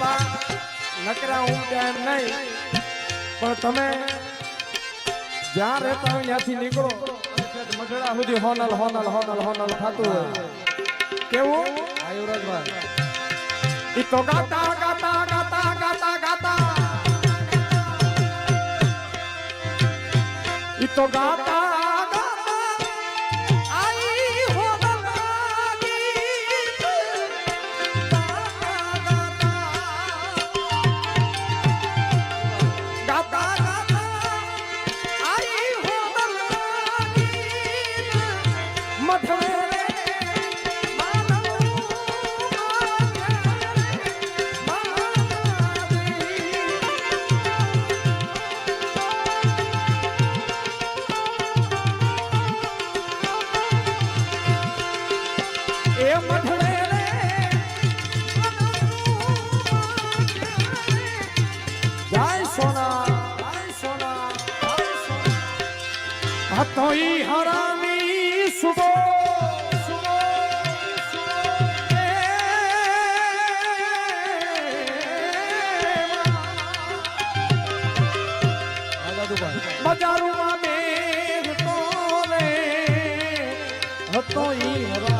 આપા નકરા હું નહીં. પણ તમે જ્યાં રહેતા હોય ત્યાંથી નીકળો મઢડા સુધી હોનલ હોનલ હોનલ હોનલ થતું હોય. કેવું? આયુરાજભાઈ એ તો ગાતા ગાતા ગાતા ગાતા ગાતા. એ તો ગાતા એ હા દાદુભાઈ બજારમાં બેહતો રે હતો ઈ હરામી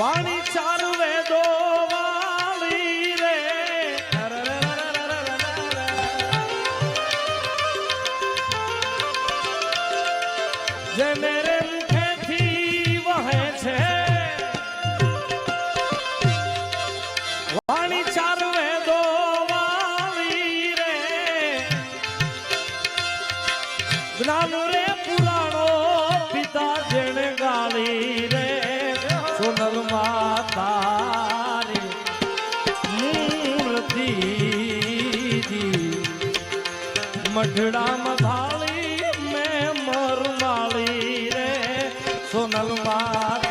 વાણી ચાર વેદો વાળી રે. જેને રે મુખેથી વહે છે. વાણી ચાર વેદો વાળી રે. જ્ઞાન રે પુરાણો પિતા જેણે ગાળી રે. મઢડામાં ભાળી મેં મરમાળી રે. સોનલ મારી